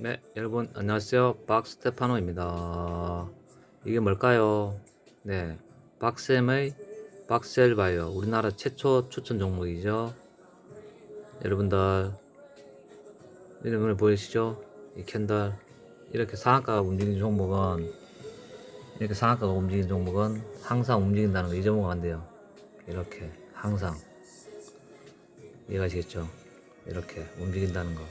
네, 여러분 안녕하세요. 박스테파노입니다. 이게 뭘까요? 네, 박쌤의 박셀바이오 우리나라 최초 추천 종목이죠. 여러분들 이름을 보이시죠? 이 캔들 이렇게 상한가가 움직이는 종목은 이렇게 상한가가 움직이는 종목은 항상 움직인다는 거 잊어먹으면 안 돼요. 이렇게 항상 이해가시겠죠? 이렇게 움직인다는 거.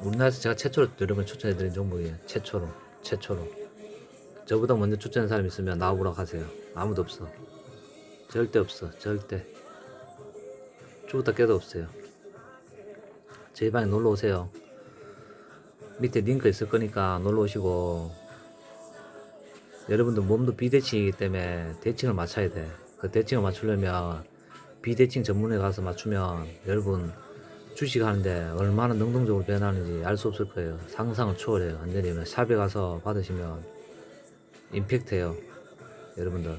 우리나라에서 제가 최초로 여러분 추천해드린 종목이에요. 최초로, 최초로. 저보다 먼저 추천한 사람 있으면 나와보라고 하세요. 아무도 없어. 절대 없어. 절대. 죽었다 깨도 없어요. 저희 방에 놀러 오세요. 밑에 링크 있을 거니까 놀러 오시고 여러분들 몸도 비대칭이기 때문에 대칭을 맞춰야 돼. 그 대칭을 맞추려면 비대칭 전문에 가서 맞추면 여러분 주식 하는데 얼마나 능동적으로 변하는지 알 수 없을 거예요. 상상을 초월해요. 완전히 샵에 가서 받으시면 임팩트해요. 여러분들.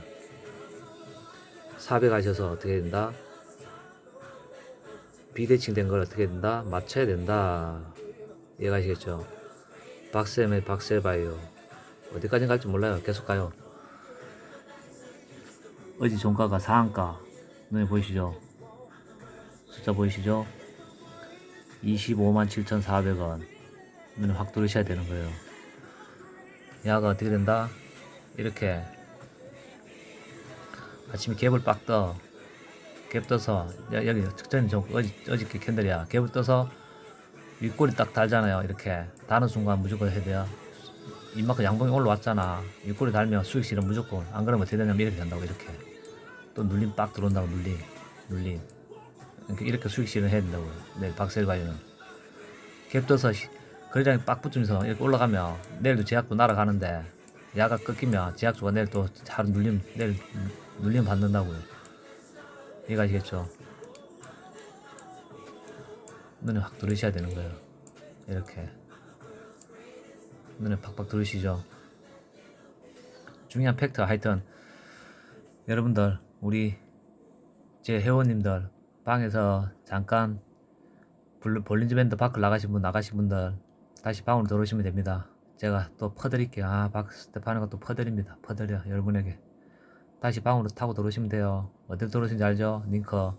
샵에 가셔서 어떻게 된다? 비대칭 된 걸 어떻게 된다? 맞춰야 된다. 이해가시겠죠? 박쌤의 박셀바이오. 어디까지 갈지 몰라요. 계속 가요. 어제 종가가 상한가. 눈에 보이시죠? 숫자 보이시죠? 25만 7,400원. 눈에 확 들으셔야 되는 거예요. 야가 어떻게 된다? 이렇게 아침에 갭을 빡 떠. 갭 떠서 여- 여기 특전이 좀 어지, 어저께 캔들이야. 갭을 떠서 윗골이 딱 달잖아요. 이렇게 다는 순간 무조건 해야 돼요. 이만큼 양봉이 올라왔잖아. 윗골이 달면 수익 실은 무조건. 안 그러면 어떻게 되냐면 이렇게 된다고 이렇게. 또 눌림 빡 들어온다고 눌림. 눌림. 이렇게, 이렇게 수익 실은 해야 된다고요. 네, 박셀바이는. 갭 떠서 시- 거래량이 빡 붙으면서 이렇게 올라가면 내일도 제약도 날아가는데 야가 꺾이면 제약주가 내일 또 하루 눌림 내일 눌림 받는다고요. 이해가시겠죠? 눈에 확 들으셔야 되는 거예요. 이렇게 눈에 팍팍 들으시죠? 중요한 팩트가 하여튼 여러분들 우리 제 회원님들 방에서 잠깐 볼린즈 밴드 밖을 나가신 분 나가신 분들 다시 방으로 들어오시면 됩니다. 제가 또 퍼드릴게요. 아, 박 스테파노가 또 퍼드립니다. 퍼드려 여러분에게 다시 방으로 타고 들어오시면 돼요. 어디 들어오신지 알죠? 링크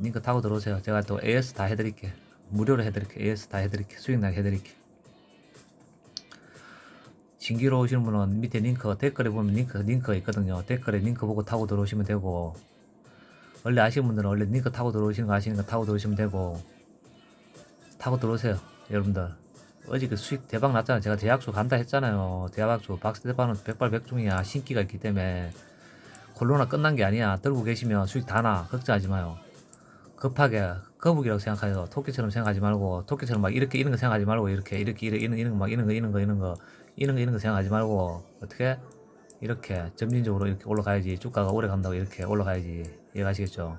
링크 타고 들어오세요. 제가 또 AS 다 해드릴게. 무료로 해드릴게. AS 다 해드릴게. 수익 나게 해드릴게. 신기로 오시는 분은 밑에 링크 댓글에 보면 링크 링크 있거든요. 댓글에 링크 보고 타고 들어오시면 되고 원래 아시는 분들은 원래 링크 타고 들어오시는 거 아시는 거 타고 들어오시면 되고. 타고 들어오세요 여러분들. 어제 그 수익 대박 났잖아요. 제가 대학주 간다 했잖아요. 대학주 박스테파는 백발백중이야. 신기가 있기 때문에. 코로나 끝난 게 아니야. 들고 계시면 수익 다나. 걱정하지 마요. 급하게 거북이라고 생각해서 토끼처럼 생각하지 말고 토끼처럼 막 이렇게 이런 거 생각하지 말고 이렇게 이렇게 이런 이런 이런 거막 이런 거 이런 거 이런 거 이런 거 이런 거 생각하지 말고 어떻게? 이렇게 점진적으로 이렇게 올라가야지. 주가가 오래 간다고 이렇게 올라가야지 이해가시겠죠?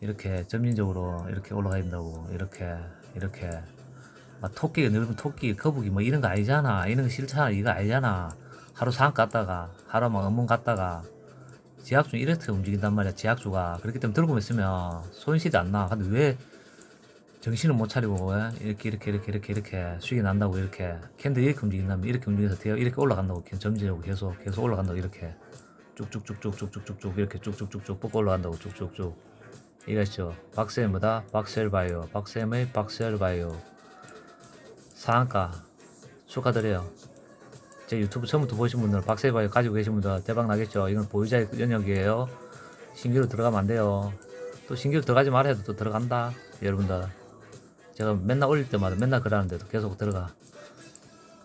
이렇게 점진적으로 이렇게 올라가야 된다고 이렇게 이렇게. 막 토끼가 넓은 토끼 거북이 뭐 이런 거 아니잖아. 이런 거 싫잖아. 이거 아니잖아. 하루 상 갔다가 하루 막 업무 갔다가 제약주 이렇게 움직인단 말이야 제약주가. 그렇기 때문에 들고 있으면 손실이 안나. 근데 왜 정신을 못 차리고 왜? 이렇게 이렇게 이렇게 이렇게 이렇게 수익이 난다고 이렇게. 캔들 이렇게 움직인다면 이렇게 움직여서 대어 이렇게 올라간다고. 점진적으로 계속 계속 올라간다고 이렇게 쭉쭉쭉쭉쭉쭉쭉쭉 이렇게 쭉쭉쭉쭉 복걸로 한다고 쭉쭉쭉 이랬죠. 박셀보다 박셀 바이오, 박셀의 박셀 바이오. 상한가 축하드려요. 제 유튜브 처음부터 보신 분들, 박셀 바이오 가지고 계신 분들 대박 나겠죠. 이건 보유자의 영역이에요. 신규로 들어가면 안 돼요. 또 신규로 들어가지 말아 해도 또 들어간다. 여러분들. 제가 맨날 올릴 때마다 맨날 그러는데도 계속 들어가.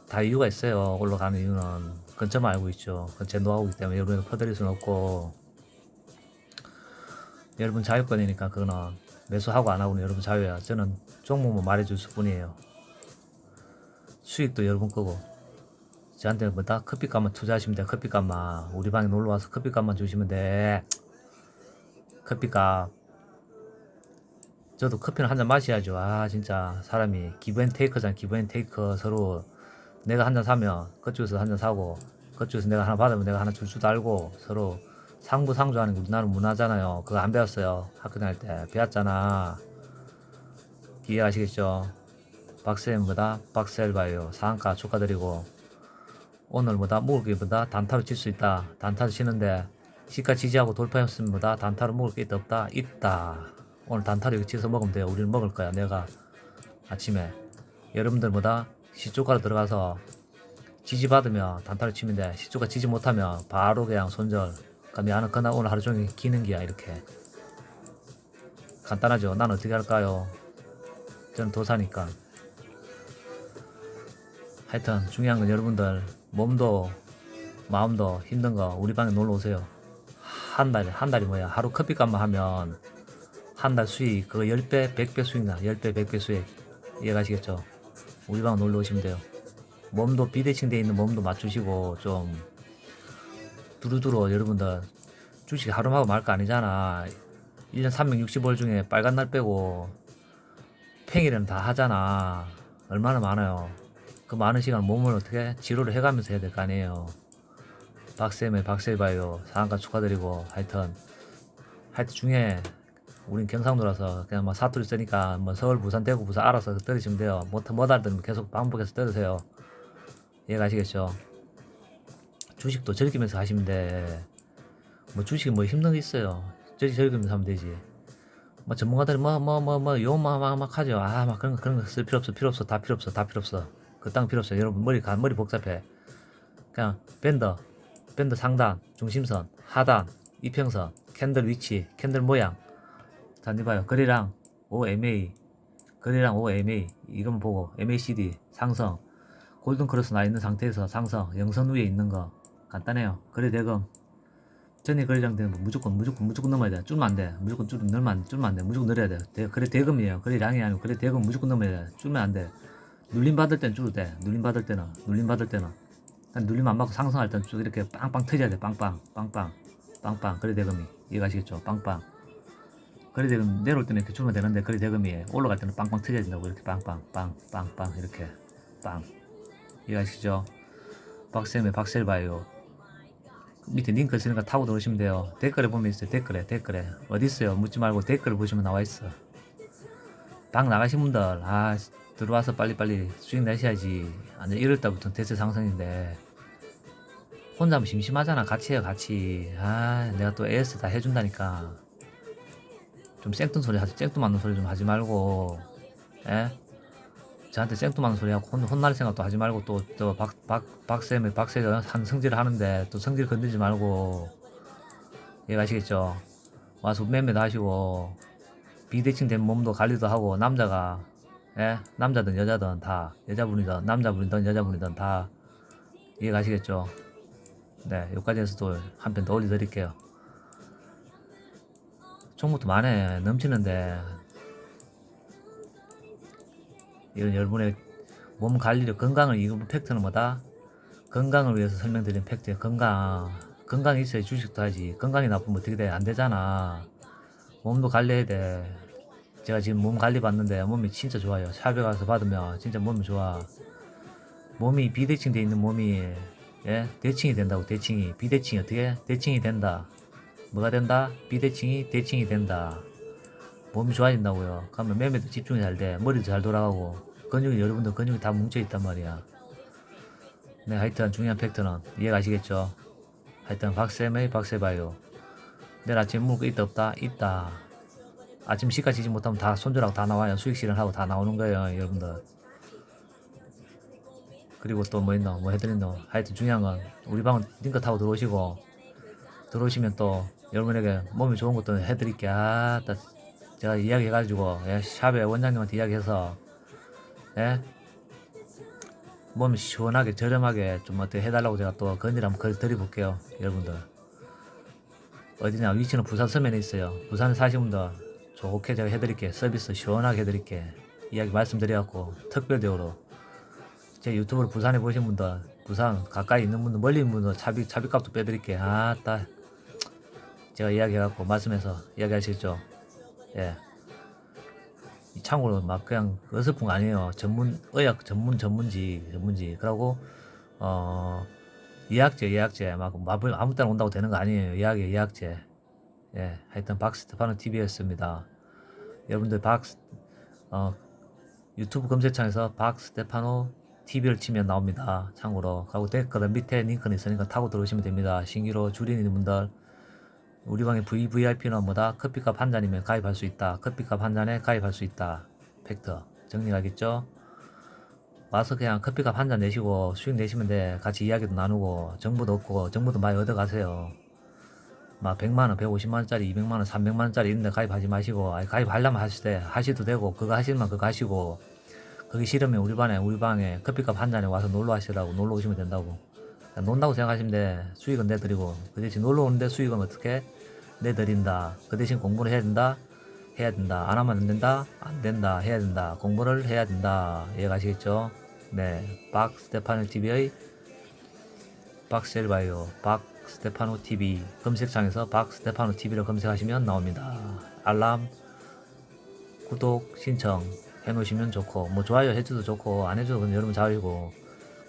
다 이유가 있어요. 올라가는 이유는. 그건 저만 알고 있죠. 그건 제 노하우이기 때문에 여러분에게 퍼드릴 수는 없고. 여러분 자유권이니까 그거는 매수하고 안 하고는 여러분 자유야. 저는 종목만 말해줄 뿐이에요. 수익도 여러분 거고. 저한테 뭐 다 커피값만 투자하시면 돼 커피값만. 우리 방에 놀러 와서 커피값만 주시면 돼. 커피값. 저도 커피는 한 잔 마셔야죠. 아 진짜 사람이 기브앤테이크잖아. 기브앤테이크 서로 내가 한 잔 사면 그쪽에서 한 잔 사고 그쪽에서 내가 하나 받으면 내가 하나 줄 줄도 알고 서로 상부 상조하는 게 우리나라 문화잖아요. 그거 안 배웠어요. 학교 다닐 때 배웠잖아. 이해하시겠죠? 박쌤 보다 박셀바이오 상한가 축하드리고 오늘 보다 먹을 게보다 단타로 칠 수 있다. 단타로 치는데 시가 지지하고 돌파했음보다 단타로 먹을 게 있다 없다 있다. 오늘 단타로 이거 치서 먹으면 돼요. 우리는 먹을 거야. 내가 아침에 여러분들보다 시초가로 들어가서 지지 받으면 단타로 치면 돼. 시초가 지지 못하면 바로 그냥 손절. 그럼 나는 그날 오늘 하루 종일 기는 기야 이렇게. 간단하죠. 난 어떻게 할까요? 저는 도사니까. 하여튼 중요한 건 여러분들 몸도 마음도 힘든 거 우리 방에 놀러 오세요. 한 달에 한 달이 뭐야? 하루 커피값만 하면 한 달 수익 그거 10배, 100배 수익 나. 10배, 100배 수익. 이해가시겠죠? 우리 방 놀러 오시면 돼요. 몸도 비대칭 돼 있는 몸도 맞추시고 좀 두루두루 여러분들 주식 하루하고 말 거 아니잖아. 1년 365일 중에 빨간 날 빼고 평일에는 다 하잖아. 얼마나 많아요. 그 많은 시간 몸을 어떻게 치료를 해가면서 해야 될 거 아니에요. 박쌤의 박세바이오 상한가 축하드리고 하여튼 하여튼 중에 우린 경상도라서 그냥 뭐 사투리 쓰니까 뭐 서울 부산 대구 부산 알아서 들으시면 돼요. 못, 못 알아들으면 계속 반복해서 들으세요. 이해가시겠죠? 주식도 즐기면서 하시면 돼. 뭐 주식이 뭐 힘든 게 있어요. 저리 즐기면서 하면 되지. 뭐 전문가들이 뭐 뭐 뭐뭐 요막막 하죠. 아 막 그런 거 그런 거 쓸 필요 없어 필요 없어 다 필요 없어 다 필요 없어. 그 땅 필요 없어. 여러분 머리 가 머리 복잡해. 그냥 밴더 밴드 상단 중심선 하단 이평선 캔들 위치 캔들 모양 잔디 봐요. 거리랑 OMA 거리랑 OMA 이건 보고 MACD 상성. 골든 크로스 나 있는 상태에서 상성. 영선 위에 있는 거. 간단해요. 거리 대금. 전에 거리랑 거 무조건 무조건 무조건 넘어야 돼. 줄면 안돼. 무조건 줄 늘면 안 줄면 안돼. 무조건 늘어야 돼. 대, 거리 대금이에요. 거리량이 아니고. 거리 대금 무조건 넘어야 돼. 줄면 안돼. 눌림 받을 땐 줄어도 돼. 눌림 받을 때는. 눌림 받을 때는. 난 눌림 안 받고 상승할 때는 쭉 이렇게 빵빵 터져야 돼. 빵빵. 빵빵. 빵빵. 거리 대금이. 이해가시겠죠? 빵빵 거리 대금 내려올 때는 이렇게 줄면 되는데 거리 대금이 올라갈 때는 빵빵 터져야 된다고 이렇게 빵빵 빵빵빵 이렇게 빵. 이해가시죠? 박쌤의 박셀바이오. 밑에 링크 있으니까 타고 들어오시면 돼요. 댓글에 보면 있어요. 댓글에 댓글에. 어디 있어요? 묻지 말고 댓글을 보시면 나와 있어. 방 나가신 분들 아 들어와서 빨리빨리 수익 내셔야지. 완전 1월달부터 대세 상승인데. 혼자 하면 심심하잖아. 같이 해요 같이. 아 내가 또 AS 다 해준다니까 좀 생뚱 소리 하지 생뚱맞는 소리 좀 하지 말고 예? 저한테 생뚱맞는 소리 하고 혼, 혼날 생각도 하지 말고 또 또 박 박 박쌤이 박쌤이 한 성질을 하는데 또 성질 건들지 말고 이해가시겠죠 와서 매매도 하시고 비대칭 된 몸도 관리도 하고 남자가 예? 남자든 여자든 다 여자분이든 남자분이든 여자분이든 다 이해가시겠죠? 네, 여기까지 해서 또 한 편 더 올려드릴게요. 총무도 많네 넘치는데 이런 여러분의 몸 관리를 건강을 이건 팩트는 뭐다? 건강을 위해서 설명드린 팩트 건강 건강이 있어야 주식도 하지 건강이 나쁘면 어떻게 돼? 안 되잖아 몸도 관리해야 돼 제가 지금 몸 관리 받는데 몸이 진짜 좋아요. 샵에 가서 받으면 진짜 몸이 좋아. 몸이 비대칭 돼 있는 몸이 예 대칭이 된다고 대칭이 비대칭이 어떻게 대칭이 된다. 뭐가 된다? 비대칭이 대칭이 된다. 몸이 좋아진다고요. 그러면 매매도 집중이 잘 돼. 머리도 잘 돌아가고 근육이 여러분들 근육이 다 뭉쳐 있단 말이야. 네 하여튼 중요한 팩트는 이해가시겠죠? 하여튼 박쌤의 박세바요. 내일 아침 먹을 거 있다 없다 있다. 아침 시가 지지 못하면 다 손절하고 다 나와요. 수익 실현하고 다 나오는 거예요, 여러분들. 그리고 또 뭐 있노? 뭐 해드린노? 하여튼 중요한 건 우리 방은 링크 타고 들어오시고 들어오시면 또 여러분에게 몸이 좋은 것도 해드릴게. 아, 따 제가 이야기해가지고 예, 샵에 원장님한테 이야기해서 예? 몸이 시원하게 저렴하게 좀 어떻게 해달라고 제가 또 건의를 한번 걸 드려볼게요, 여러분들. 어디냐? 위치는 부산 서면에 있어요. 부산에 사시는 분들 좋게 제가 해드릴게 서비스 시원하게 해드릴게 이야기 말씀드려갖고 특별 대우로 제 유튜브를 부산에 보신 분들 부산 가까이 있는 분들 멀리 있는 분들 차비 차비값도 빼드릴게 아따 제가 이야기해갖고 말씀해서 이야기하시죠. 예. 이 참고로 막 그냥 어설픈 거 아니에요. 전문 의학 전문 전문지 전문지. 그러고 어 예약제 예약제. 막 아무 아무 때나 온다고 되는 거 아니에요. 예약에 예약제. 예. 하여튼 박스테파노 TV였습니다. 여러분들 박, 어, 유튜브 검색창에서 박스테파노 TV를 치면 나옵니다. 참고로. 하고 댓글 밑에 링크는 있으니까 타고 들어오시면 됩니다. 신기로 줄이는 분들 우리 방에 VVIP는 뭐다? 커피값 한 잔이면 가입할 수 있다. 커피값 한 잔에 가입할 수 있다. 팩트 정리하겠죠? 와서 그냥 커피값 한 잔 내시고 수익 내시면 돼. 같이 이야기도 나누고 정보도 얻고 정보도 많이 얻어가세요. 막 100만원, 150만원짜리, 200만원, 300만원짜리 있는데 가입하지 마시고 아니, 가입하려면 하실 때 하셔도 되고 그거 하시면 그거 하시고 그게 싫으면 우리 반에 우리 방에 커피값 한 잔에 와서 놀러 하시라고 놀러 오시면 된다고 논다고 생각하시면 돼. 수익은 내드리고. 그 대신 놀러 오는데 수익은 어떻게 내드린다. 그 대신 공부를 해야 된다? 해야 된다. 안 하면 안 된다? 안 된다. 해야 된다. 공부를 해야 된다. 이해가시겠죠? 네. 박스테파노 TV의 박셀바이오 박스테파노 TV 검색창에서 박스테파노 TV를 검색하시면 나옵니다. 알람 구독 신청 해놓으시면 좋고 뭐 좋아요 해줘도 좋고 안 해줘도 여러분 자유고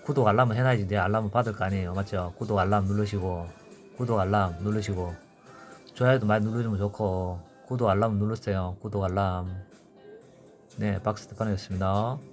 구독 알람은 해놔야지 내 알람을 받을 거 아니에요. 맞죠? 구독 알람 누르시고 구독 알람 누르시고 좋아요도 많이 누르시면 좋고 구독 알람 누르세요. 구독 알람. 네 박스테파노였습니다